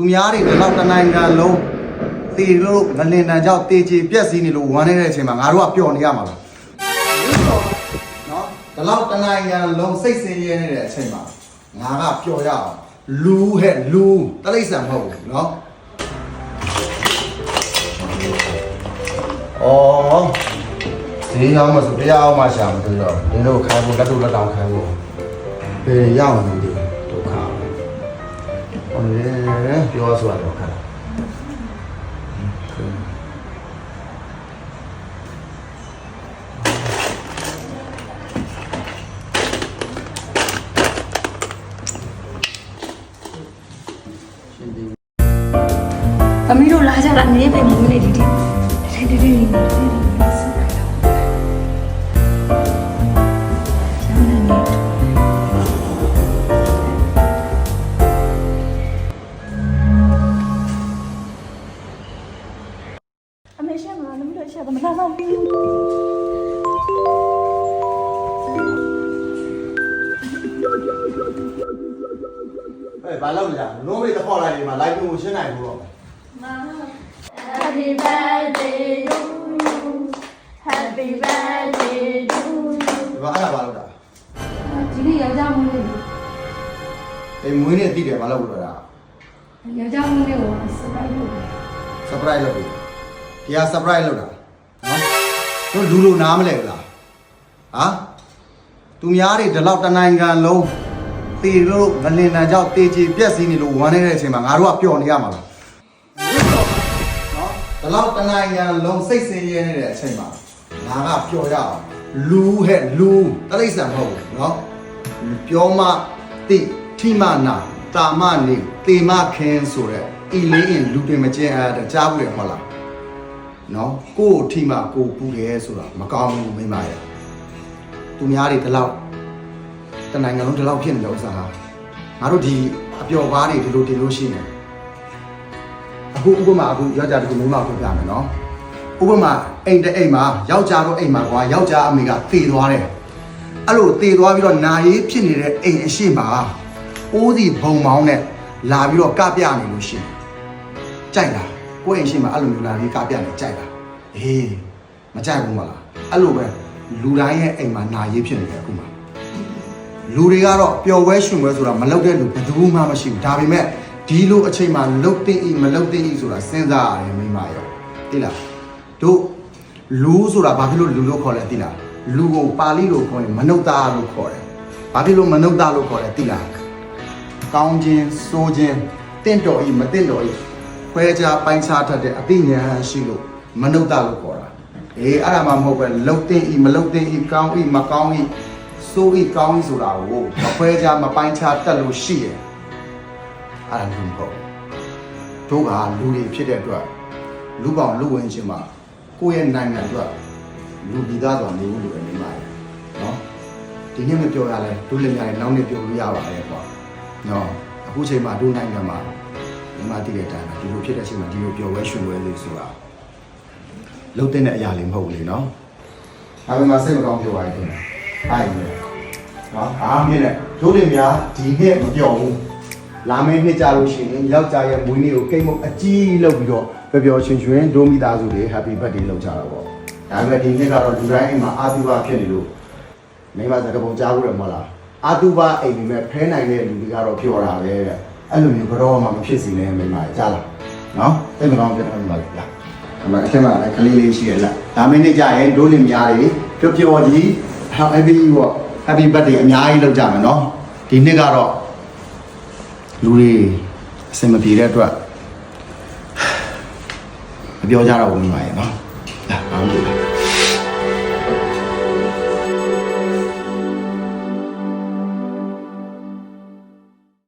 သူများတွေဒီလောက်တနိုင်ငံလုံးတည်လို့ငလင်တန်ကြောင့်တေချီပြက်စီးနေလို့ဝမ်းနေတဲ့အချိန်မှာငါတို့ကပျော်နေရမှာလားနော်ဒီလောက်တနိုင်ငံလုံးစိတ်ဆင်းရဲနေတဲ့အချိန်မှာငါကပျော်ရအောင်လူဟဲ့လူတလိမ့်ဆန်မဟုတ်ဘူးနော်ဩဒီရောက်မှဆိုတရားအောင်မှရှာမတွေ့တော့ဒီလိုခိုင်းဖို့လက်တို့လက်တောင်ခိုင်းဖို့ဘယ်ရောက်မှမသိဘူးဒုက္ခ ဟောလေပြောဆိုတော့ခါလားသမီးတို့လာကြတာနေပဲမွေးနေဒီဒီဒီဒီဒီ သမီးတို့ရှေ့ကမလာတော့ဘူးအဲဘာလုပ်လဲလုံးမေးတစ်ခေါက်လိုက်ဒီမှာ live ကိုရှင်းနိုင်ဘူးတော့ Happy birthday to you Happy birthday to you ဒီမှာအဲ့ဒါဘာလုပ်တာဒီနေ့ယောက်ျားမွေးနေ့အေးမွေးနေ့တည်တယ်ဘာလုပ်လို့လဲ ယောက်ျားမွေးနေ့ကိုစပိုက်လို့ surprise လုပ်ပြီဒီဟာ surprise လုပ်တာနော် တို့လူလိုနားမလဲဘူးလားဟာသူများတွေဒီလောက်တနိုင်ငံလုံးတည်လို့ငလင်တန်ကြောင့်တေချီပြက်စီးနေလို့ဝမ်းနေတဲ့အချိန်မှာငါတို့ကပျော်နေရမှာလားနော်ဒီလောက်တနိုင်ငံလုံးစိတ်ဆင်းရဲနေတဲ့အချိန်မှာငါကပျော်ရအောင်လူဟဲ့လူတလိမ့်ဆန်မဟုတ်ဘူးနော်ပြောမတိထိမနာတာမနေတေမခင်ဆိုတဲ့ဤလေးရင်လူတွေမကျင်အားတကြားဘူးလေဟုတ်လား နော်ကိုယ့်အထိမကိုယ်ပူတယ်ဆိုတာမကောင်းဘူးမိမရဲ့သူများတွေဒီလောက်တနိုင်ငံလုံးဒီလောက်ဖြစ်နေတဲ့ဥစ္စာဟာငါတို့ဒီအပျော်ကားတွေဒီလိုတင်လို့ရှိနေအခုဥပမာအခုယောက်ျားတကူမိန်းမကိုပြမယ်နော်ဥပမာအိမ်တစ်အိမ်မှာယောက်ျားတို့အိမ်မှာကွာယောက်ျားအမေကသေသွားတယ်အဲ့လိုသေသွားပြီးတော့နာရေးဖြစ်နေတဲ့အိမ်အရှိမှာအိုးစီဘုံမောင်းနဲ့လာပြီးတော့ကပြနေလို့ရှိရင်ကြိုက်လား ကိုယ့်အိမ်ရှိမှာအဲ့လိုမျိုးလာပြီးကပြနေကြိုက်လားအေးမကြိုက်ဘူးမလားအဲ့လိုပဲလူတိုင်းရဲ့အိမ်မှာနာရေးဖြစ်နေတယ်အခုမှလူတွေကတော့ပျော်ဝဲရှင်ဝဲဆိုတာမလုပ်တဲ့လူဘယ်သူမှမရှိဘူးဒါပေမဲ့ဒီလိုအချိန်မှာလုတ်သိမလုတ်သိဆိုတာစဉ်းစားရတယ်မိမရောသိလားတို့လူဆိုတာဘာဖြစ်လို့လူလို့ခေါ်လဲသိလားလူကိုပါဠိလိုခေါ်ရင်မနုဿာလို့ခေါ်တယ်ဘာဖြစ်လို့မနုဿာလို့ခေါ်လဲသိလားကောင်းခြင်းစိုးခြင်းတင့်တော်ဤမတင့်တော်ဤ ခွဲခြားပိုင်းခြားတတ်တဲ့အသိဉာဏ်ရှိလို့မနုဿာလို့ခေါ်တာအေးအဲ့ဒါမှမဟုတ်ပဲလုတ်သိဤမလုတ်သိဤကောင်းဤမကောင်းဤစိုးဤကောင်းဤဆိုတာကိုမခွဲခြားမပိုင်းခြားတတ်လို့ရှိရဲ့အဲ့ဒါမျိုးမဟုတ်ဘူးတို့ကလူတွေဖြစ်တဲ့အတွက်လူပေါင်းလူဝင်ချင်းမှာကိုယ့်ရဲ့နိုင်ငံအတွက်လူပြည်သားဆိုတာနေဖို့လိုတယ်နေမှာနော်ဒီနေ့မပြောရလဲဒုလင်များလည်းနောက်နေ့ပြောလို့ရပါတယ်ကွာနော်အခုချိန်မှာဒုနိုင်ငံမှာ ဒီမှာတည်တဲ့အတိုင်းပဲဒီလိုဖြစ်တဲ့အချိန်မှာဒီလိုပြောဝဲရှင်ဝဲလေးဆိုတာလုံးတဲ့အရာလေးမဟုတ်ဘူးလေနော်ဒါပေမဲ့စိတ်မကောင်းပြောပါရင်အဲ့ဒီနော်အားမြင်တဲ့ဒုလင်များဒီနေ့မပြောဘူးလာမယ့်နှစ်ကြလို့ရှိရင်ယောက်ျားရဲ့မွေးနေ့ကိုကိတ်မုတ်အကြီးလုပ်ပြီးတော့ပျော်ပျော်ရွှင်ရွှင်ဒိုးမိသားစုတွေ Happy Birthday လုပ်ကြတာပေါ့ဒါပေမဲ့ဒီနှစ်ကတော့လူတိုင်းအိမ်မှာအာတူပါဖြစ်နေလို့မိမစကားပုံကြားဘူးတယ်မဟုတ်လားအာတူပါအိမ်ဒီမဲ့ဖဲနိုင်တဲ့လူတွေကတော့ပြောတာပဲတဲ့ အဲ့လိုမျိုးကတော့မှမဖြစ်စီနဲ့မိမကြားလားနော်သိမကောင်းပြန်တော့မှာလားအမအထက်မှာလည်းကလေးလေးရှိရလားဒါမင်းနေ့ကြရင်ဒိုးလင်များတွေပျော်ပျော်ကြီး happy ပေါ့ happy birthday အများကြီးလုပ်ကြမယ်နော်ဒီနှစ်ကတော့လူတွေအဆင်မပြေတဲ့အတွက်မပြောကြတော့ဘူးမိမရဲ့နော်လာအောင်ကြည့်